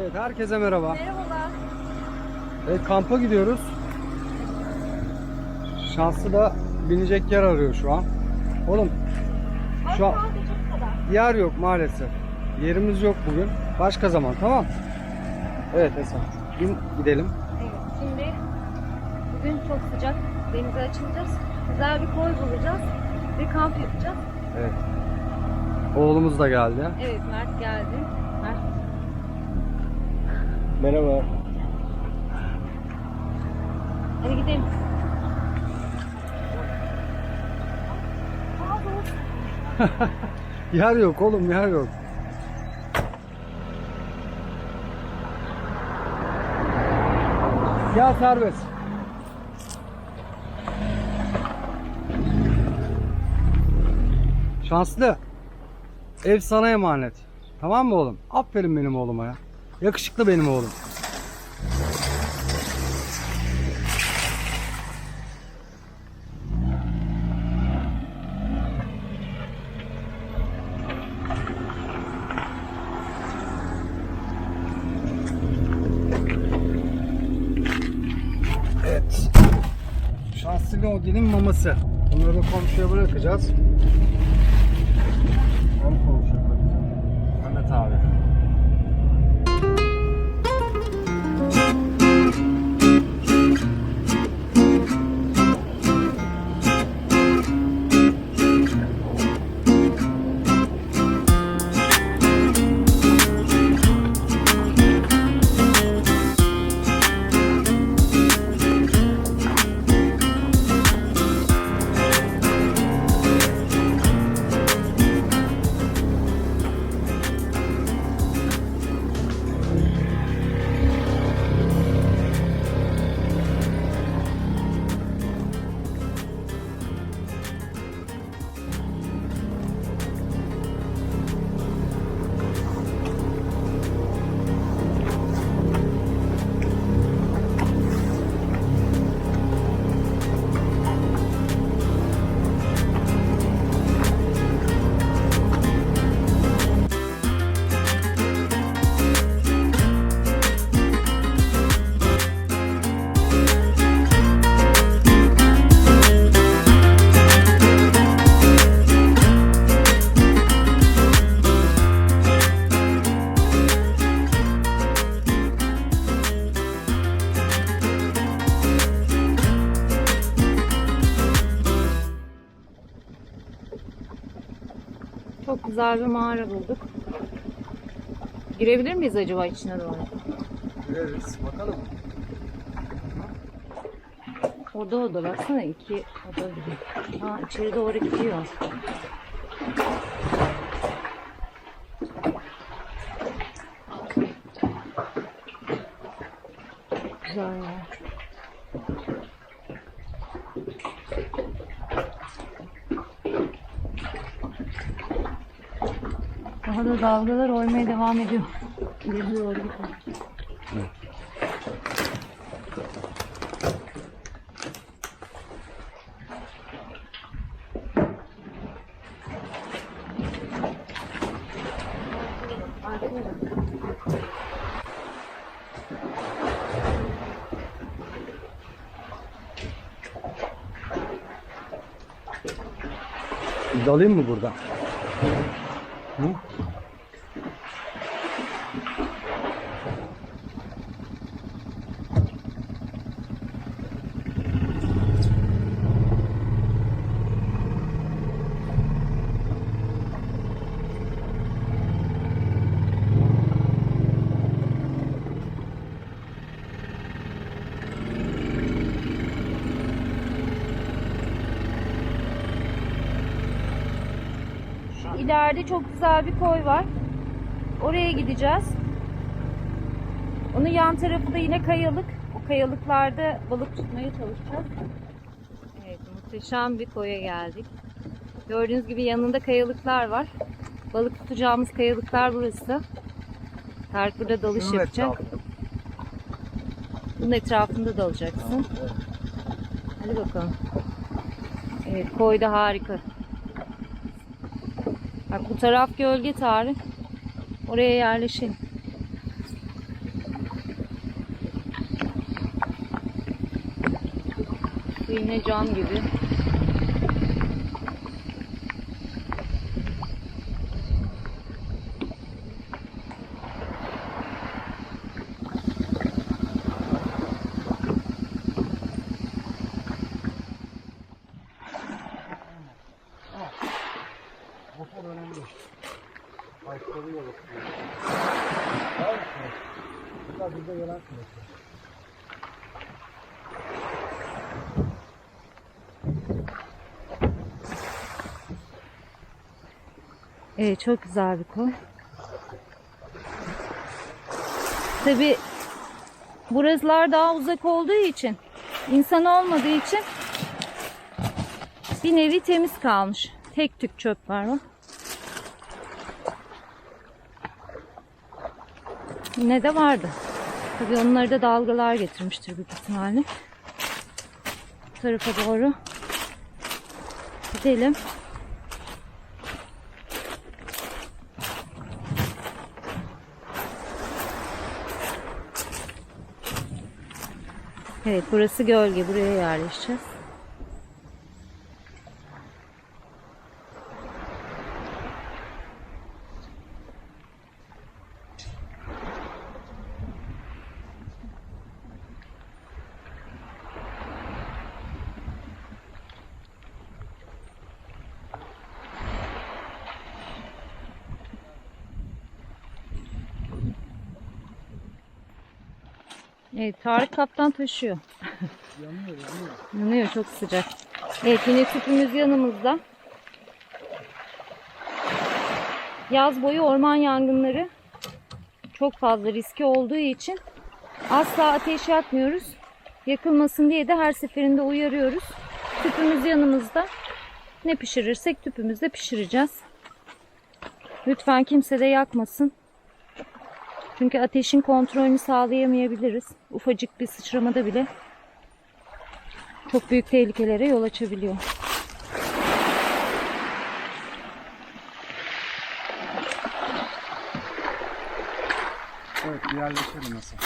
Evet herkese merhaba. Merhabalar. Evet kampa gidiyoruz. Şanslı da binecek yer arıyor şu an. Oğlum şu an yer yok maalesef. Yerimiz yok bugün. Başka zaman tamam. Evet Esat. Bin gidelim. Evet, şimdi bugün çok sıcak. Denize açılacağız. Güzel bir koy bulacağız ve kamp yapacağız. Evet. Oğlumuz da geldi. Evet, Mert geldi. Merhaba. hadi gidelim. Yer yok oğlum yer yok. Gel serbest. Şanslı. Ev sana emanet. Tamam mı oğlum? Aferin benim oğluma ya. Yakışıklı benim oğlum. Evet. Şanslı Gölge'nin maması. Bunları komşuya bırakacağız. Güzel bir mağara bulduk. Girebilir miyiz acaba içine doğru? Gireriz. Bakalım. Oda oda baksana iki oda gibi. Ha içeri doğru gidiyor. Güzel da dalgalar oymaya devam ediyor. İleri doğru. Dalayım mı burada? Hı? İleride çok güzel bir koy var. Oraya gideceğiz. Onun yan tarafı da yine kayalık. O kayalıklarda balık tutmaya çalışacağız. Evet, muhteşem bir koya geldik. Gördüğünüz gibi yanında kayalıklar var. Balık tutacağımız kayalıklar burası. Tarık burada dalış Şunun yapacak. etrafı. Bunun etrafında dalacaksın. Hadi bakalım. Evet, koy da harika. Bak bu taraf gölge Tarık. Oraya yerleşelim. Yine cam gibi. Evet çok güzel bir koy. Tabi buralar daha uzak olduğu için insan olmadığı için bir nevi temiz kalmış. Tek tük çöp var mı? Yine de vardı. Tabi onları da dalgalar getirmiştir büyük ihtimalle. Bu tarafa doğru gidelim. Evet burası gölge. Buraya yerleşeceğiz. Evet Tarık kaptan taşıyor. Yanıyor, yanıyor. Yanıyor çok sıcak. Evet yine tüpümüz yanımızda. Yaz boyu orman yangınları çok fazla riski olduğu için asla ateş yakmıyoruz. Yakılmasın diye de her seferinde uyarıyoruz. Tüpümüz yanımızda. Ne pişirirsek tüpümüzde pişireceğiz. Lütfen kimse de yakmasın. Çünkü ateşin kontrolünü sağlayamayabiliriz. Ufacık bir sıçramada bile çok büyük tehlikelere yol açabiliyor. Evet, yerleşelim nasıl?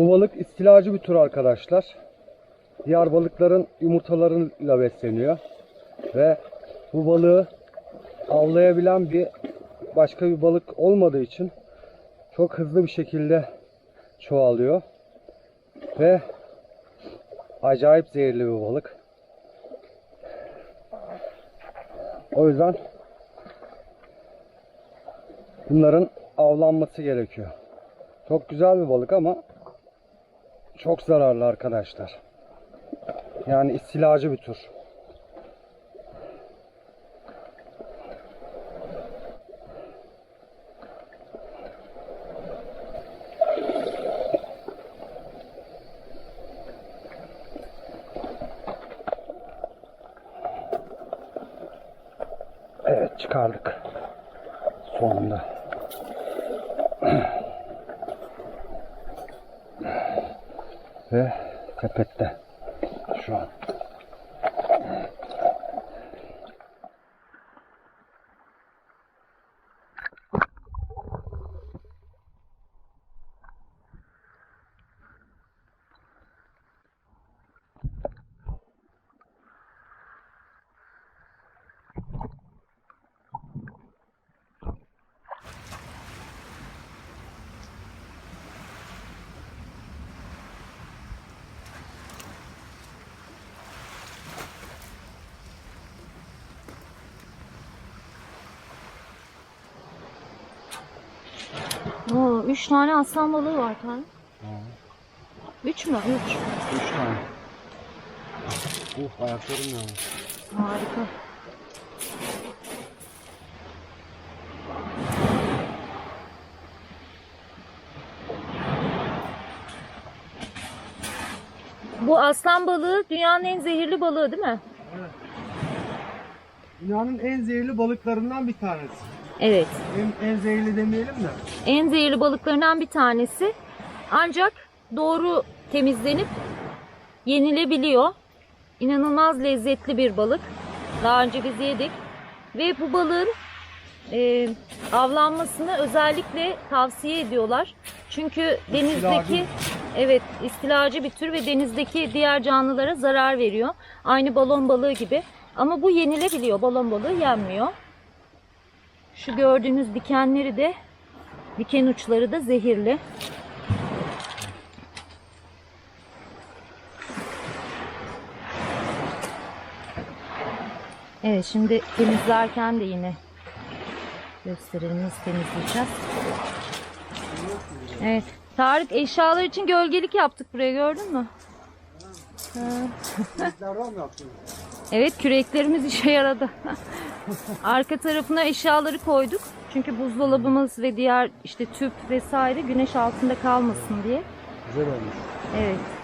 Bu balık istilacı bir tür arkadaşlar. Diğer balıkların yumurtalarıyla besleniyor. Ve bu balığı avlayabilen bir başka bir balık olmadığı için çok hızlı bir şekilde çoğalıyor. Ve acayip zehirli bir balık. O yüzden bunların avlanması gerekiyor. Çok güzel bir balık ama çok zararlı arkadaşlar. Yani istilacı bir tür. Evet çıkardık. Sonunda. Ve sepette şu an. Oo, üç tane aslan balığı var Tarık. Üç mü? Üç. Üç tane. Uf ayaklarım yanmış. Harika. Bu aslan balığı dünyanın en zehirli balığı değil mi? Dünyanın en zehirli balıklarından bir tanesi. Evet. En, en zehirli demeyelim de. En zehirli balıklarından bir tanesi. Ancak doğru temizlenip yenilebiliyor. İnanılmaz lezzetli bir balık. Daha önce biz yedik. Ve bu balığın e, avlanmasını özellikle tavsiye ediyorlar. Çünkü denizdeki evet istilacı bir tür ve denizdeki diğer canlılara zarar veriyor. Aynı balon balığı gibi. Ama bu yenilebiliyor. Balon balığı yenmiyor. Şu gördüğünüz dikenleri de Diken uçları da zehirli. Evet şimdi temizlerken de yine gösterelim nasıl temizleyeceğiz. Evet. Tarık eşyalar için gölgelik yaptık buraya gördün mü? Evet küreklerimiz işe yaradı. Arka tarafına eşyaları koyduk. Çünkü buzdolabımız ve diğer işte tüp vesaire güneş altında kalmasın diye. Güzel olmuş. Evet.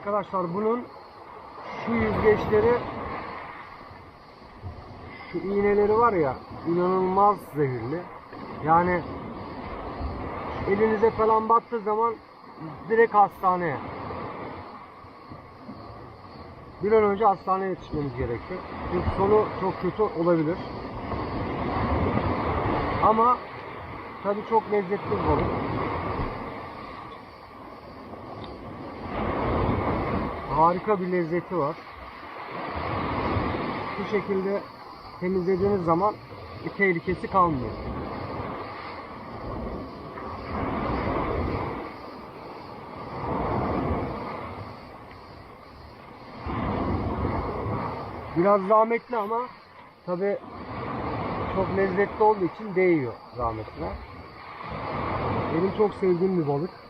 Arkadaşlar bunun şu yüzgeçleri şu iğneleri var ya inanılmaz zehirli. Yani elinize falan battığı zaman direkt hastaneye. Bir an önce hastaneye yetişmemiz gerekiyor. Çünkü sonu çok kötü olabilir. Ama tabii çok lezzetli balık. Harika bir lezzeti var. Bu şekilde temizlediğiniz zaman bir tehlikesi kalmıyor. Biraz zahmetli ama tabi çok lezzetli olduğu için değiyor zahmetine. Benim çok sevdiğim bir balık.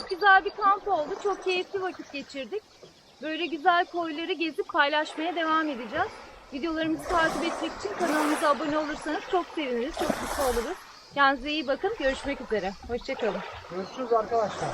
Çok güzel bir kamp oldu. Çok keyifli vakit geçirdik. Böyle güzel koyları gezip paylaşmaya devam edeceğiz. Videolarımızı takip etmek için kanalımıza abone olursanız çok seviniriz, çok mutlu oluruz. Kendinize iyi bakın. Görüşmek üzere. Hoşçakalın. Görüşürüz arkadaşlar.